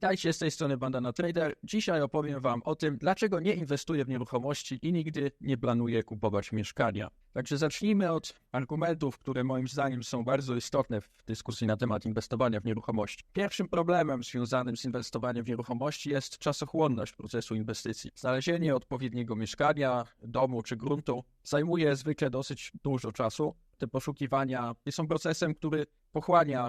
Dajcie z tej strony Bandana Trader. Dzisiaj opowiem Wam o tym, dlaczego nie inwestuję w nieruchomości i nigdy nie planuję kupować mieszkania. Także zacznijmy od argumentów, które moim zdaniem są bardzo istotne w dyskusji na temat inwestowania w nieruchomości. Pierwszym problemem związanym z inwestowaniem w nieruchomości jest czasochłonność procesu inwestycji. Znalezienie odpowiedniego mieszkania, domu czy gruntu zajmuje zwykle dosyć dużo czasu. Te poszukiwania są procesem, który pochłania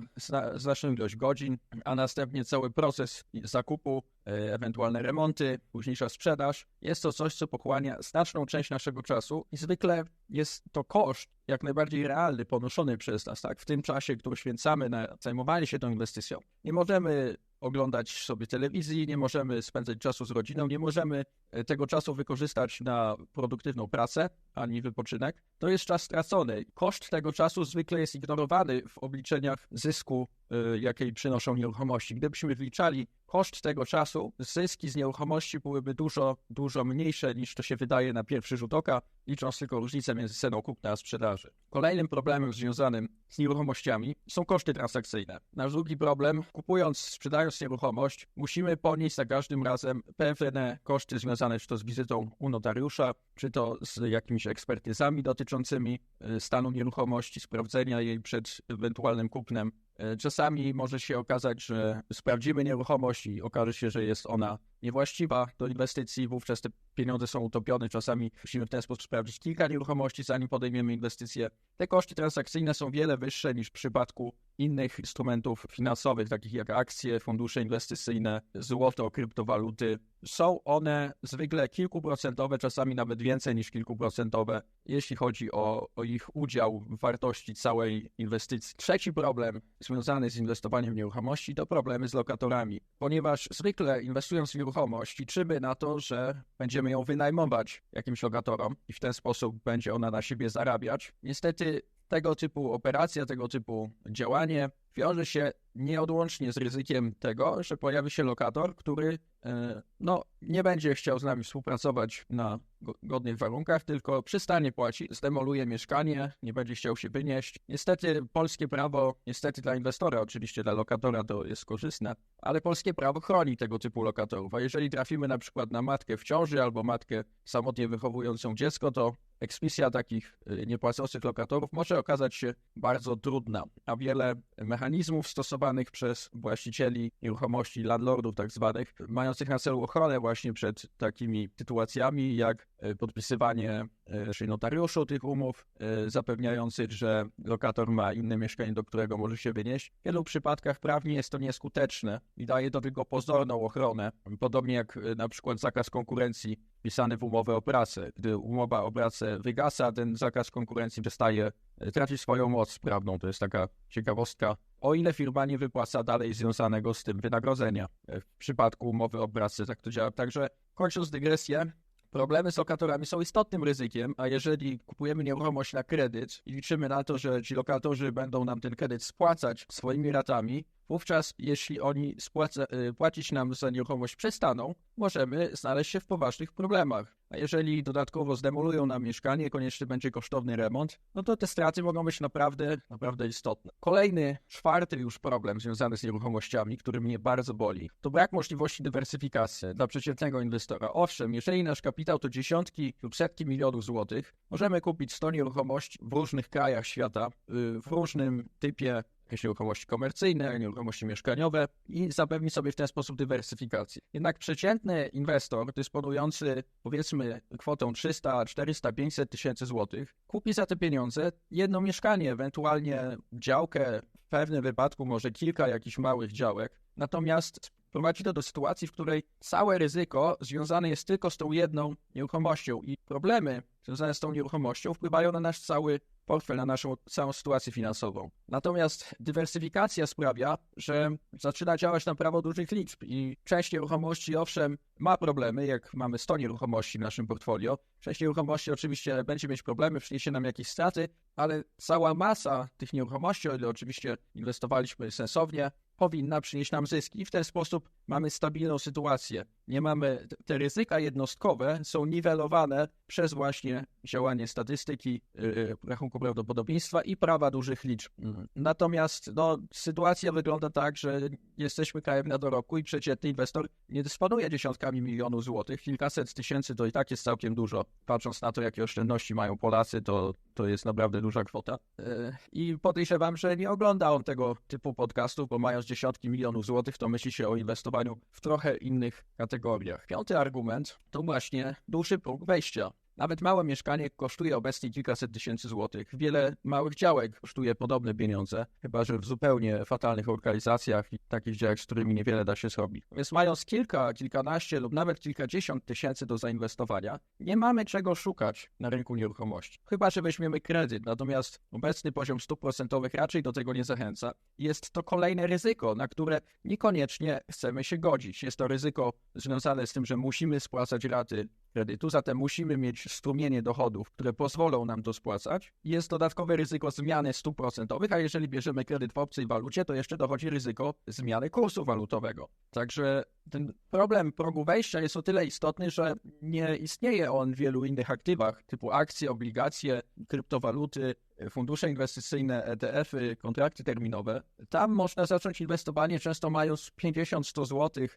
znaczną ilość godzin, a następnie cały proces zakupu, e, ewentualne remonty, późniejsza sprzedaż. Jest to coś, co pochłania znaczną część naszego czasu i zwykle jest to koszt jak najbardziej realny ponoszony przez nas, tak, w tym czasie, który święcamy na zajmowanie się tą inwestycją. Nie możemy oglądać sobie telewizji, nie możemy spędzać czasu z rodziną, nie możemy e, tego czasu wykorzystać na produktywną pracę ani wypoczynek. To jest czas stracony. Koszt tego czasu zwykle jest ignorowany w obliczeniach zysku, e, jakiej przynoszą nieruchomości. Gdybyśmy wliczali koszt tego czasu, zyski z nieruchomości byłyby dużo, dużo mniejsze niż to się wydaje na pierwszy rzut oka, licząc tylko różnicę między ceną kupna a sprzedaży. Kolejnym problemem związanym z nieruchomościami są koszty transakcyjne. Nasz drugi problem, kupując, sprzedając nieruchomość, musimy ponieść za każdym razem pewne koszty związane czy to z wizytą u notariusza, czy to z jakimiś ekspertyzami dotyczącymi y, stanu nieruchomości, sprawdzenia jej przed ewentualnym kupnem E, czasami może się okazać, że sprawdzimy nieruchomość i okaże się, że jest ona niewłaściwa do inwestycji, wówczas te pieniądze są utopione. Czasami musimy w ten sposób sprawdzić kilka nieruchomości, zanim podejmiemy inwestycje. Te koszty transakcyjne są wiele wyższe niż w przypadku innych instrumentów finansowych, takich jak akcje, fundusze inwestycyjne, złoto, kryptowaluty. Są one zwykle kilkuprocentowe, czasami nawet więcej niż kilkuprocentowe, jeśli chodzi o, o ich udział w wartości całej inwestycji. Trzeci problem związany z inwestowaniem w nieruchomości to problemy z lokatorami, ponieważ zwykle inwestując w nieruchomość liczymy na to, że będziemy ją wynajmować jakimś lokatorom i w ten sposób będzie ona na siebie zarabiać. Niestety tego typu operacja, tego typu działanie wiąże się nieodłącznie z ryzykiem tego, że pojawi się lokator, który e, no, nie będzie chciał z nami współpracować na godnych warunkach, tylko przystanie płacić, zdemoluje mieszkanie, nie będzie chciał się wynieść. Niestety polskie prawo, niestety dla inwestora, oczywiście dla lokatora to jest korzystne, ale polskie prawo chroni tego typu lokatorów. A jeżeli trafimy na przykład na matkę w ciąży albo matkę samotnie wychowującą dziecko, to eksmisja takich e, niepłacących lokatorów może okazać się bardzo trudna, a wiele mechanizmów stosowanych przez właścicieli nieruchomości, landlordów tak zwanych, mających na celu ochronę właśnie przed takimi sytuacjami, jak e, podpisywanie przy notariuszu tych umów, e, zapewniających, że lokator ma inne mieszkanie, do którego może się wynieść. W wielu przypadkach prawnie jest to nieskuteczne i daje to tylko pozorną ochronę, podobnie jak e, na przykład zakaz konkurencji wpisany w umowę o pracę. Gdy umowa o pracę wygasa, ten zakaz konkurencji przestaje e, tracić swoją moc prawną. To jest taka ciekawostka. O ile firma nie wypłaca dalej związanego z tym wynagrodzenia. W przypadku umowy o pracę tak to działa. Także kończąc dygresję, Problemy z lokatorami są istotnym ryzykiem, a jeżeli kupujemy nieruchomość na kredyt i liczymy na to, że ci lokatorzy będą nam ten kredyt spłacać swoimi ratami, wówczas jeśli oni spłaca, y, płacić nam za nieruchomość przestaną, możemy znaleźć się w poważnych problemach. A jeżeli dodatkowo zdemolują nam mieszkanie, konieczny będzie kosztowny remont, no to te straty mogą być naprawdę, naprawdę istotne. Kolejny, czwarty już problem związany z nieruchomościami, który mnie bardzo boli, to brak możliwości dywersyfikacji dla przeciętnego inwestora. Owszem, jeżeli nasz kapitał to dziesiątki lub setki milionów złotych, możemy kupić 100 nieruchomości w różnych krajach świata, y, w różnym typie jakieś nieruchomości komercyjne, nieruchomości mieszkaniowe i zapewni sobie w ten sposób dywersyfikację. Jednak przeciętny inwestor dysponujący powiedzmy kwotą 300, 400, 500 tysięcy złotych kupi za te pieniądze jedno mieszkanie, ewentualnie działkę, w pewnym wypadku może kilka jakichś małych działek. Natomiast prowadzi to do sytuacji, w której całe ryzyko związane jest tylko z tą jedną nieruchomością i problemy związane z tą nieruchomością wpływają na nasz cały portfel, na naszą całą sytuację finansową. Natomiast dywersyfikacja sprawia, że zaczyna działać na prawo dużych liczb i część nieruchomości, owszem, ma problemy, jak mamy 100 nieruchomości w naszym portfolio. Część nieruchomości oczywiście będzie mieć problemy, przyniesie nam jakieś straty, ale cała masa tych nieruchomości, o ile oczywiście inwestowaliśmy sensownie, powinna przynieść nam zyski i w ten sposób mamy stabilną sytuację. Nie mamy, te ryzyka jednostkowe są niwelowane przez właśnie działanie statystyki, yy, rachunku prawdopodobieństwa i prawa dużych liczb. Mhm. Natomiast no, sytuacja wygląda tak, że jesteśmy krajem na dorobku i przeciętny inwestor nie dysponuje dziesiątkami milionów złotych. Kilkaset tysięcy to i tak jest całkiem dużo. Patrząc na to, jakie oszczędności mają Polacy, to, to jest naprawdę duża kwota. Yy, I podejrzewam, że nie ogląda on tego typu podcastów, bo mając dziesiątki milionów złotych, to myśli się o inwestowaniu w trochę innych kategoriach. Piąty argument to właśnie duży próg wejścia. Nawet małe mieszkanie kosztuje obecnie kilkaset tysięcy złotych. Wiele małych działek kosztuje podobne pieniądze, chyba że w zupełnie fatalnych lokalizacjach i takich działek, z którymi niewiele da się zrobić. Więc mając kilka, kilkanaście lub nawet kilkadziesiąt tysięcy do zainwestowania, nie mamy czego szukać na rynku nieruchomości. Chyba, że weźmiemy kredyt, natomiast obecny poziom stóp procentowych raczej do tego nie zachęca. Jest to kolejne ryzyko, na które niekoniecznie chcemy się godzić. Jest to ryzyko związane z tym, że musimy spłacać raty kredytu, zatem musimy mieć strumienie dochodów, które pozwolą nam to spłacać. Jest dodatkowe ryzyko zmiany stóp procentowych, a jeżeli bierzemy kredyt w obcej walucie, to jeszcze dochodzi ryzyko zmiany kursu walutowego. Także ten problem progu wejścia jest o tyle istotny, że nie istnieje on w wielu innych aktywach, typu akcje, obligacje, kryptowaluty, fundusze inwestycyjne, ETF-y, kontrakty terminowe. Tam można zacząć inwestowanie często mając 50-100 zł.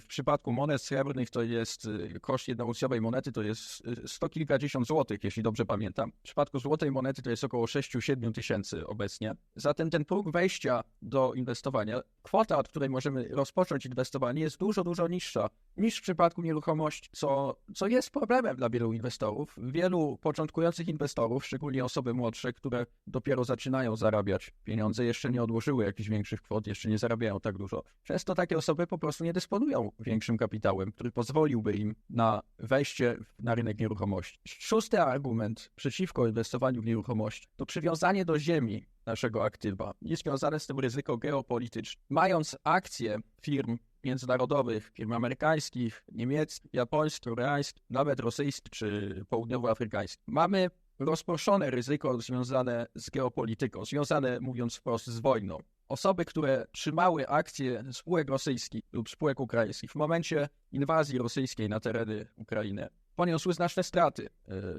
W przypadku monet srebrnych to jest y, koszt jednouncjowej monety to jest y, sto kilkadziesiąt złotych, jeśli dobrze pamiętam. W przypadku złotej monety to jest około 6-7 tysięcy obecnie. Zatem ten próg wejścia do inwestowania, kwota, od której możemy rozpocząć inwestowanie jest dużo, dużo niższa niż w przypadku nieruchomości, co, co jest problemem dla wielu inwestorów. Wielu początkujących inwestorów, szczególnie osoby młodsze, które dopiero zaczynają zarabiać pieniądze, jeszcze nie odłożyły jakichś większych kwot, jeszcze nie zarabiają tak dużo. Często takie osoby po prostu nie dysponują większym kapitałem, który pozwoliłby im na wejście na rynek nieruchomości. Szósty argument przeciwko inwestowaniu w nieruchomość to przywiązanie do ziemi naszego aktywa. Jest związane z tym ryzyko geopolityczne. Mając akcje firm międzynarodowych, firm amerykańskich, niemieckich, japońskich, koreańskich, nawet rosyjskich czy południowoafrykańskich, mamy rozproszone ryzyko związane z geopolityką, związane, mówiąc wprost, z wojną. Osoby, które trzymały akcje spółek rosyjskich lub spółek ukraińskich w momencie inwazji rosyjskiej na tereny Ukrainy, poniosły znaczne straty,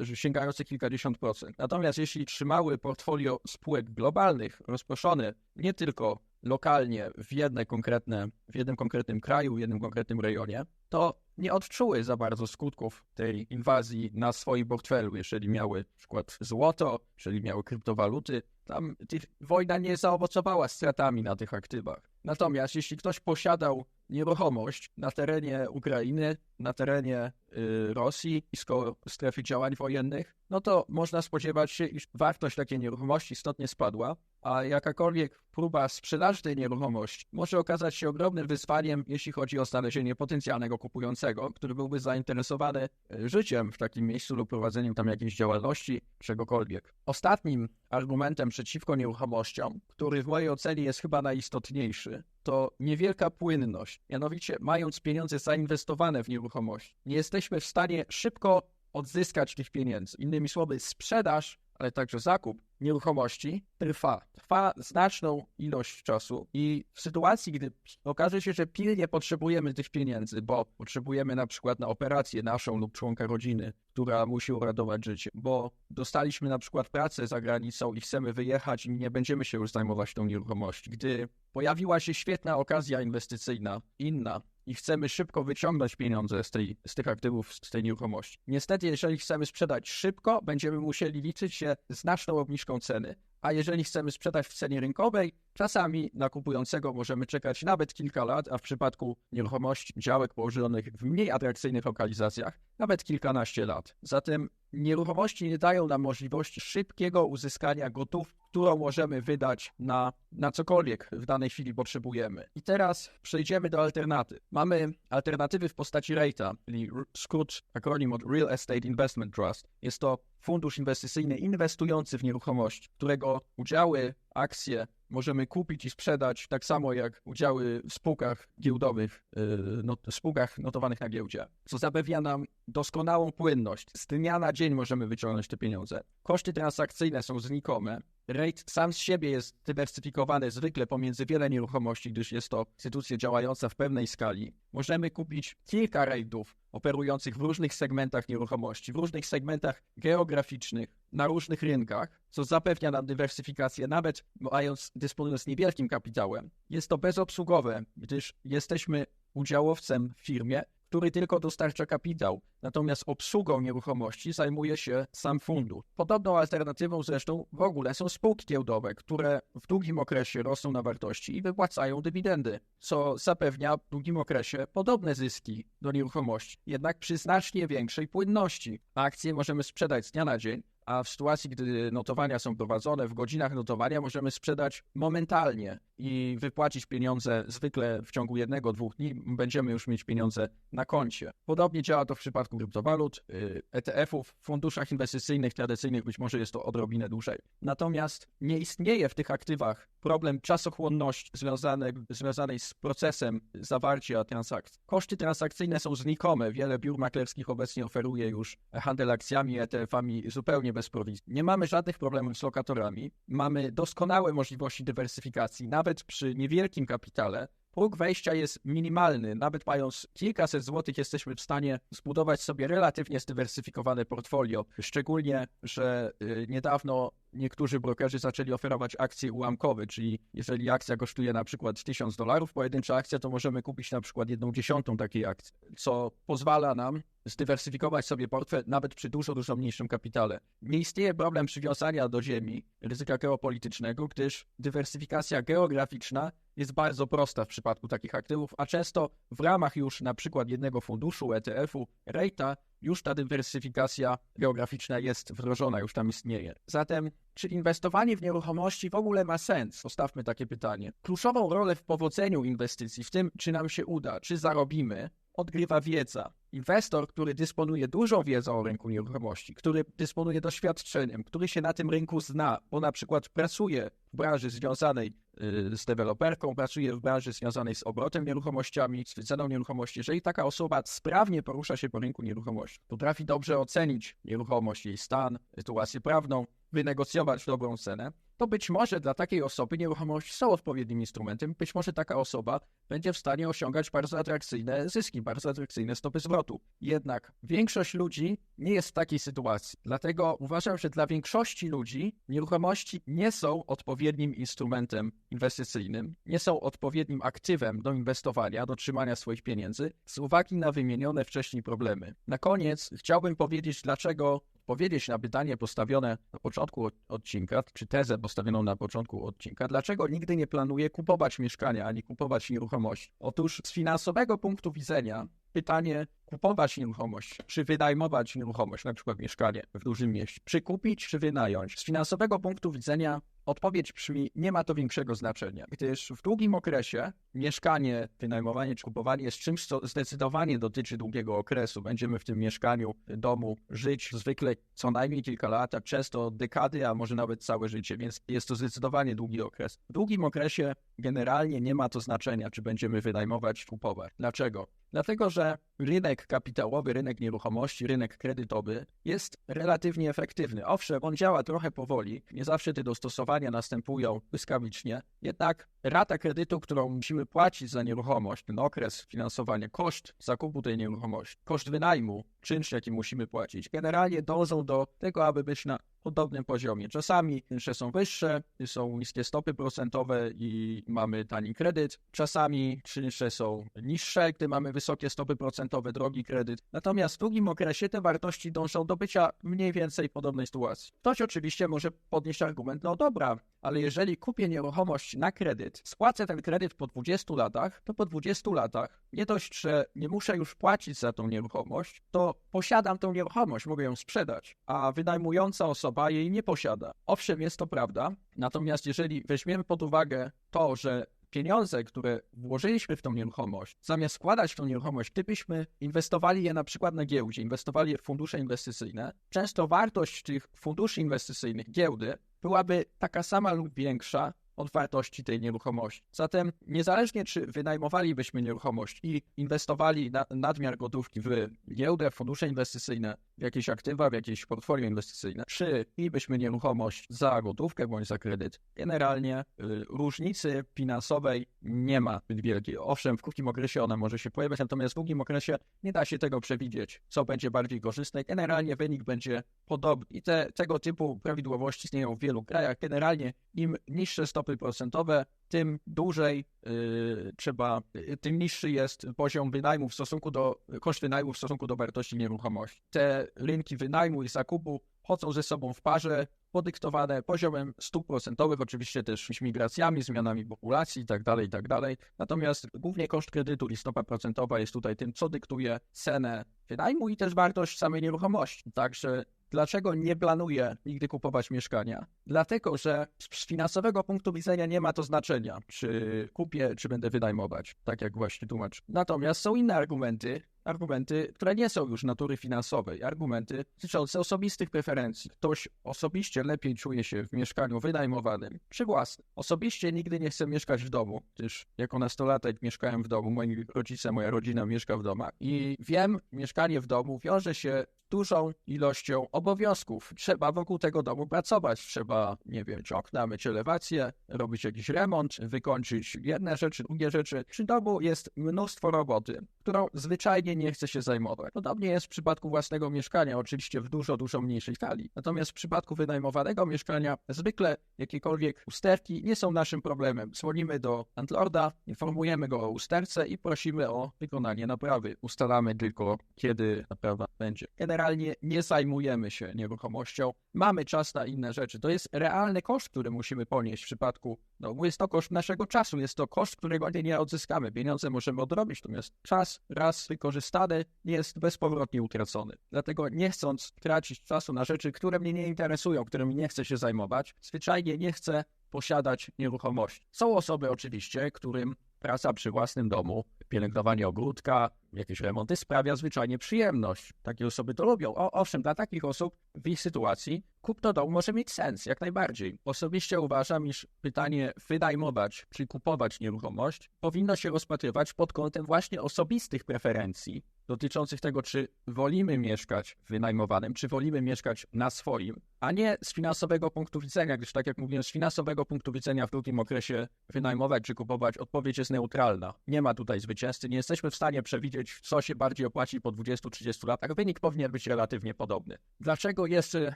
e, sięgające kilkadziesiąt procent. Natomiast jeśli trzymały portfolio spółek globalnych, rozproszone nie tylko lokalnie w, jedne konkretne, w jednym konkretnym kraju, w jednym konkretnym rejonie, to nie odczuły za bardzo skutków tej inwazji na swoim portfelu, jeżeli miały na przykład złoto, jeżeli miały kryptowaluty. Tam wojna nie zaowocowała stratami na tych aktywach. Natomiast jeśli ktoś posiadał nieruchomość na terenie Ukrainy, na terenie y, Rosji, blisko strefy działań wojennych, no to można spodziewać się, iż wartość takiej nieruchomości istotnie spadła, a jakakolwiek próba sprzedaży tej nieruchomości może okazać się ogromnym wyzwaniem, jeśli chodzi o znalezienie potencjalnego kupującego, który byłby zainteresowany y, życiem w takim miejscu lub prowadzeniem tam jakiejś działalności, czegokolwiek. Ostatnim argumentem przeciwko nieruchomościom, który w mojej ocenie jest chyba najistotniejszy, to niewielka płynność. Mianowicie, mając pieniądze zainwestowane w nieruchomość, nie jesteśmy w stanie szybko odzyskać tych pieniędzy. Innymi słowy, sprzedaż, ale także zakup nieruchomości trwa. Trwa znaczną ilość czasu i w sytuacji, gdy okaże się, że pilnie potrzebujemy tych pieniędzy, bo potrzebujemy na przykład na operację naszą lub członka rodziny, która musi uratować życie, bo dostaliśmy na przykład pracę za granicą i chcemy wyjechać i nie będziemy się już zajmować tą nieruchomością. Gdy pojawiła się świetna okazja inwestycyjna, inna, i chcemy szybko wyciągnąć pieniądze z, tej, z tych aktywów, z tej nieruchomości. Niestety, jeżeli chcemy sprzedać szybko, będziemy musieli liczyć się znaczną obniżką ceny. A jeżeli chcemy sprzedać w cenie rynkowej, czasami na kupującego możemy czekać nawet kilka lat, a w przypadku nieruchomości, działek położonych w mniej atrakcyjnych lokalizacjach, nawet kilkanaście lat. Zatem nieruchomości nie dają nam możliwości szybkiego uzyskania gotów, którą możemy wydać na, na cokolwiek w danej chwili potrzebujemy. I teraz przejdziemy do alternatyw. Mamy alternatywy w postaci REITA, czyli skrót akronim od Real Estate Investment Trust. Jest to fundusz inwestycyjny inwestujący w nieruchomość, którego udziały, akcje możemy kupić i sprzedać tak samo jak udziały w spółkach giełdowych, y, spółkach notowanych na giełdzie, co zapewnia nam doskonałą płynność. Z dnia na dzień możemy wyciągnąć te pieniądze. Koszty transakcyjne są znikome REIT sam z siebie jest dywersyfikowany zwykle pomiędzy wiele nieruchomości, gdyż jest to instytucja działająca w pewnej skali. Możemy kupić kilka REITów operujących w różnych segmentach nieruchomości, w różnych segmentach geograficznych, na różnych rynkach, co zapewnia nam dywersyfikację, nawet mając, dysponując niewielkim kapitałem. Jest to bezobsługowe, gdyż jesteśmy udziałowcem w firmie, który tylko dostarcza kapitał, natomiast obsługą nieruchomości zajmuje się sam fundusz. Podobną alternatywą zresztą w ogóle są spółki giełdowe, które w długim okresie rosną na wartości i wypłacają dywidendy, co zapewnia w długim okresie podobne zyski do nieruchomości, jednak przy znacznie większej płynności. Akcje możemy sprzedać z dnia na dzień, a w sytuacji, gdy notowania są prowadzone w godzinach notowania, możemy sprzedać momentalnie i wypłacić pieniądze zwykle w ciągu jednego, dwóch dni, będziemy już mieć pieniądze na koncie. Podobnie działa to w przypadku kryptowalut, y, ETF-ów, funduszach inwestycyjnych tradycyjnych być może jest to odrobinę dłużej. Natomiast nie istnieje w tych aktywach problem czasochłonności związanej, związanej z procesem zawarcia transakcji. Koszty transakcyjne są znikome. Wiele biur maklerskich obecnie oferuje już handel akcjami, ETF-ami zupełnie bez prowizji. Nie mamy żadnych problemów z lokatorami. Mamy doskonałe możliwości dywersyfikacji, nawet przy niewielkim kapitale. Próg wejścia jest minimalny. Nawet mając kilkaset złotych, jesteśmy w stanie zbudować sobie relatywnie zdywersyfikowane portfolio. Szczególnie, że y, niedawno niektórzy brokerzy zaczęli oferować akcje ułamkowe, czyli jeżeli akcja kosztuje na przykład 1000 dolarów, pojedyncza akcja, to możemy kupić na przykład jedną dziesiątą takiej akcji, co pozwala nam zdywersyfikować sobie portfel nawet przy dużo, dużo mniejszym kapitale. Nie istnieje problem przywiązania do ziemi ryzyka geopolitycznego, gdyż dywersyfikacja geograficzna jest bardzo prosta w przypadku takich aktywów, a często w ramach już na przykład jednego funduszu, ETF-u, REITA, już ta dywersyfikacja geograficzna jest wdrożona, już tam istnieje. Zatem, czy inwestowanie w nieruchomości w ogóle ma sens? Postawmy takie pytanie. Kluczową rolę w powodzeniu inwestycji, w tym, czy nam się uda, czy zarobimy, odgrywa wiedza. Inwestor, który dysponuje dużą wiedzą o rynku nieruchomości, który dysponuje doświadczeniem, który się na tym rynku zna, bo na przykład pracuje w branży związanej y, z deweloperką, pracuje w branży związanej z obrotem nieruchomościami, z wyceną nieruchomości. Jeżeli taka osoba sprawnie porusza się po rynku nieruchomości, potrafi dobrze ocenić nieruchomość, jej stan, sytuację prawną, wynegocjować dobrą cenę, to być może dla takiej osoby nieruchomości są odpowiednim instrumentem. Być może taka osoba będzie w stanie osiągać bardzo atrakcyjne zyski, bardzo atrakcyjne stopy zwrotu. Jednak większość ludzi nie jest w takiej sytuacji. Dlatego uważam, że dla większości ludzi nieruchomości nie są odpowiednim instrumentem inwestycyjnym, nie są odpowiednim aktywem do inwestowania, do trzymania swoich pieniędzy, z uwagi na wymienione wcześniej problemy. Na koniec chciałbym powiedzieć, dlaczego odpowiedzieć na pytanie postawione na początku odcinka, czy tezę postawioną na początku odcinka, dlaczego nigdy nie planuję kupować mieszkania ani kupować nieruchomości. Otóż z finansowego punktu widzenia pytanie kupować nieruchomość, czy wynajmować nieruchomość, na przykład mieszkanie w dużym mieście, czy kupić, czy wynająć. Z finansowego punktu widzenia odpowiedź brzmi, nie ma to większego znaczenia, gdyż w długim okresie mieszkanie, wynajmowanie czy kupowanie jest czymś, co zdecydowanie dotyczy długiego okresu. Będziemy w tym mieszkaniu, domu żyć zwykle co najmniej kilka lat, a często dekady, a może nawet całe życie, więc jest to zdecydowanie długi okres. W długim okresie generalnie nie ma to znaczenia, czy będziemy wynajmować, kupować. Dlaczego? Dlatego, że rynek kapitałowy, rynek nieruchomości, rynek kredytowy jest relatywnie efektywny. Owszem, on działa trochę powoli, nie zawsze te dostosowania następują błyskawicznie, jednak rata kredytu, którą musimy płacić za nieruchomość, ten okres finansowania, koszt zakupu tej nieruchomości, koszt wynajmu, czynsz, jaki musimy płacić, generalnie dążą do tego, aby być na podobnym poziomie. Czasami czynsze są wyższe, są niskie stopy procentowe i mamy tani kredyt. Czasami czynsze są niższe, gdy mamy wysokie stopy procentowe, drogi kredyt. Natomiast w długim okresie te wartości dążą do bycia mniej więcej podobnej sytuacji. Ktoś oczywiście może podnieść argument, no dobra, ale jeżeli kupię nieruchomość na kredyt, spłacę ten kredyt po 20 latach, to po 20 latach nie dość, że nie muszę już płacić za tą nieruchomość, to posiadam tą nieruchomość, mogę ją sprzedać, a wynajmująca osoba jej nie posiada. Owszem, jest to prawda, natomiast jeżeli weźmiemy pod uwagę to, że pieniądze, które włożyliśmy w tą nieruchomość, zamiast składać w tą nieruchomość, gdybyśmy inwestowali je na przykład na giełdzie, inwestowali je w fundusze inwestycyjne, często wartość tych funduszy inwestycyjnych, giełdy, byłaby taka sama lub większa od wartości tej nieruchomości. Zatem niezależnie czy wynajmowalibyśmy nieruchomość i inwestowali na, nadmiar gotówki w giełdę, w fundusze inwestycyjne, w jakieś aktywa, w jakieś portfolio inwestycyjne, czy mielibyśmy nieruchomość za gotówkę bądź za kredyt, generalnie y, różnicy finansowej nie ma zbyt wielkiej. Owszem, w krótkim okresie ona może się pojawiać, natomiast w długim okresie nie da się tego przewidzieć, co będzie bardziej korzystne. Generalnie wynik będzie podobny. I te, tego typu prawidłowości istnieją w wielu krajach. Generalnie im niższe stopy procentowe, tym dłużej yy, trzeba, yy, tym niższy jest poziom wynajmu w stosunku do, koszt wynajmu w stosunku do wartości nieruchomości. Te rynki wynajmu i zakupu chodzą ze sobą w parze, podyktowane poziomem stóp procentowych, oczywiście też migracjami, zmianami populacji itd., tak itd. Tak Natomiast głównie koszt kredytu i stopa procentowa jest tutaj tym, co dyktuje cenę wynajmu i też wartość samej nieruchomości. Także Dlaczego nie planuję nigdy kupować mieszkania? Dlatego, że z finansowego punktu widzenia nie ma to znaczenia, czy kupię, czy będę wynajmować, tak jak właśnie tłumaczę. Natomiast są inne argumenty, argumenty, które nie są już natury finansowej, argumenty dotyczące osobistych preferencji. Ktoś osobiście lepiej czuje się w mieszkaniu wynajmowanym czy własnym. Osobiście nigdy nie chcę mieszkać w domu, gdyż jako nastolatek mieszkałem w domu, moi rodzice, moja rodzina mieszka w domach i wiem, mieszkanie w domu wiąże się dużą ilością obowiązków. Trzeba wokół tego domu pracować. Trzeba, nie wiem, okna, myć elewację, robić jakiś remont, wykończyć jedne rzeczy, drugie rzeczy. Przy domu jest mnóstwo roboty, którą zwyczajnie nie chce się zajmować. Podobnie jest w przypadku własnego mieszkania, oczywiście w dużo, dużo mniejszej skali. Natomiast w przypadku wynajmowanego mieszkania zwykle jakiekolwiek usterki nie są naszym problemem. Dzwonimy do landlorda, informujemy go o usterce i prosimy o wykonanie naprawy. Ustalamy tylko, kiedy naprawa będzie. Generalnie nie zajmujemy się nieruchomością. Mamy czas na inne rzeczy. To jest realny koszt, który musimy ponieść w przypadku no, jest to koszt naszego czasu, jest to koszt, którego nie odzyskamy. Pieniądze możemy odrobić, natomiast czas raz wykorzystany jest bezpowrotnie utracony. Dlatego nie chcąc tracić czasu na rzeczy, które mnie nie interesują, którymi nie chcę się zajmować, zwyczajnie nie chcę posiadać nieruchomości. Są osoby oczywiście, którym praca przy własnym domu, pielęgnowanie ogródka, jakieś remonty sprawia zwyczajnie przyjemność. Takie osoby to lubią. O, owszem, dla takich osób w ich sytuacji kupno domu może mieć sens, jak najbardziej. Osobiście uważam, iż pytanie wynajmować czy kupować nieruchomość powinno się rozpatrywać pod kątem właśnie osobistych preferencji dotyczących tego, czy wolimy mieszkać w wynajmowanym, czy wolimy mieszkać na swoim, a nie z finansowego punktu widzenia, gdyż tak jak mówiłem, z finansowego punktu widzenia w długim okresie wynajmować czy kupować odpowiedź jest neutralna. Nie ma tutaj zwycięzcy, nie jesteśmy w stanie przewidzieć, co się bardziej opłaci po 20-30 latach. Wynik powinien być relatywnie podobny. Dlaczego jeszcze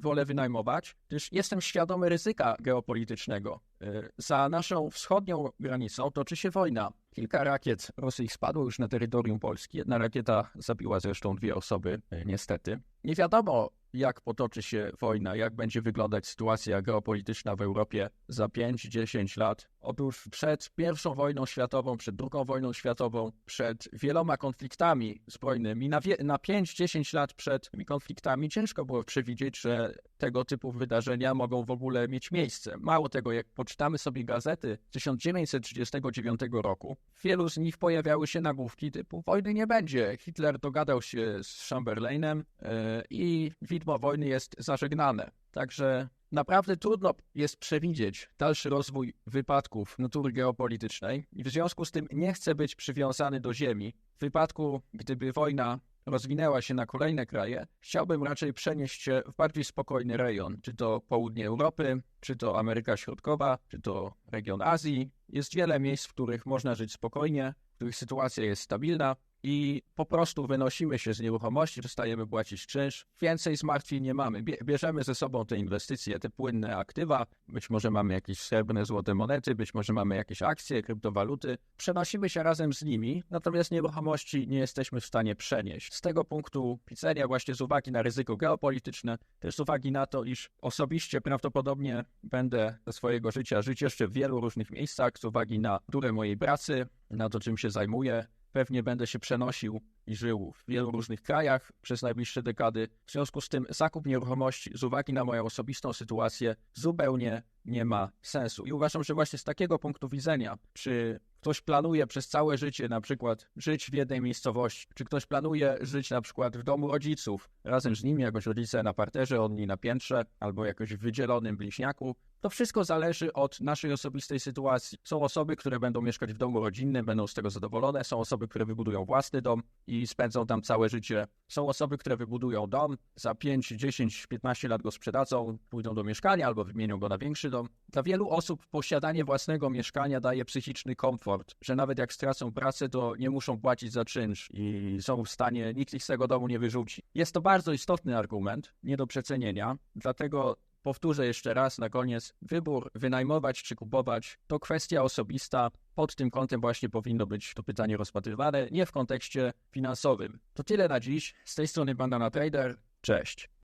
wolę wynajmować? Gdyż jestem świadomy ryzyka geopolitycznego. Y, za naszą wschodnią granicą toczy się wojna. Kilka rakiet rosyjskich spadło już na terytorium Polski. Jedna rakieta zabiła zresztą dwie osoby, y, niestety. Nie wiadomo, jak potoczy się wojna, jak będzie wyglądać sytuacja geopolityczna w Europie za 5-10 lat. Otóż przed I wojną światową, przed II wojną światową, przed wieloma konfliktami zbrojnymi, na, na 5-10 lat przed tymi konfliktami ciężko było przewidzieć, że tego typu wydarzenia mogą w ogóle mieć miejsce. Mało tego, jak poczytamy sobie gazety 1939 roku, w wielu z nich pojawiały się nagłówki typu wojny nie będzie. Hitler dogadał się z Chamberlainem yy, i widmo wojny jest zażegnane. Także naprawdę trudno jest przewidzieć dalszy rozwój wypadków natury geopolitycznej i w związku z tym nie chcę być przywiązany do ziemi. W wypadku, gdyby wojna rozwinęła się na kolejne kraje, chciałbym raczej przenieść się w bardziej spokojny rejon, czy to południe Europy, czy to Ameryka Środkowa, czy to region Azji. Jest wiele miejsc, w których można żyć spokojnie, w których sytuacja jest stabilna, i po prostu wynosimy się z nieruchomości, przestajemy płacić czynsz, więcej zmartwień nie mamy. Bierzemy ze sobą te inwestycje, te płynne aktywa, być może mamy jakieś srebrne, złote monety, być może mamy jakieś akcje, kryptowaluty. Przenosimy się razem z nimi, natomiast nieruchomości nie jesteśmy w stanie przenieść. Z tego punktu widzenia, właśnie z uwagi na ryzyko geopolityczne, też z uwagi na to, iż osobiście prawdopodobnie będę ze swojego życia żyć jeszcze w wielu różnych miejscach, z uwagi na durę mojej pracy, na to, czym się zajmuję, pewnie będę się przenosił i żył w wielu różnych krajach przez najbliższe dekady. W związku z tym zakup nieruchomości z uwagi na moją osobistą sytuację zupełnie nie ma sensu. I uważam, że właśnie z takiego punktu widzenia, czy ktoś planuje przez całe życie na przykład żyć w jednej miejscowości, czy ktoś planuje żyć na przykład w domu rodziców, razem z nimi, jakoś rodzice na parterze, oni na piętrze, albo jakoś w wydzielonym bliźniaku, to wszystko zależy od naszej osobistej sytuacji. Są osoby, które będą mieszkać w domu rodzinnym, będą z tego zadowolone, są osoby, które wybudują własny dom i spędzą tam całe życie. Są osoby, które wybudują dom, za 5, 10, 15 lat go sprzedadzą, pójdą do mieszkania albo wymienią go na większy dom. Dla wielu osób posiadanie własnego mieszkania daje psychiczny komfort, że nawet jak stracą pracę, to nie muszą płacić za czynsz i są w stanie, nikt ich z tego domu nie wyrzuci. Jest to bardzo istotny argument, nie do przecenienia, dlatego Powtórzę jeszcze raz na koniec. Wybór wynajmować czy kupować to kwestia osobista. Pod tym kątem właśnie powinno być to pytanie rozpatrywane, nie w kontekście finansowym. To tyle na dziś. Z tej strony Bandana Trader. Cześć.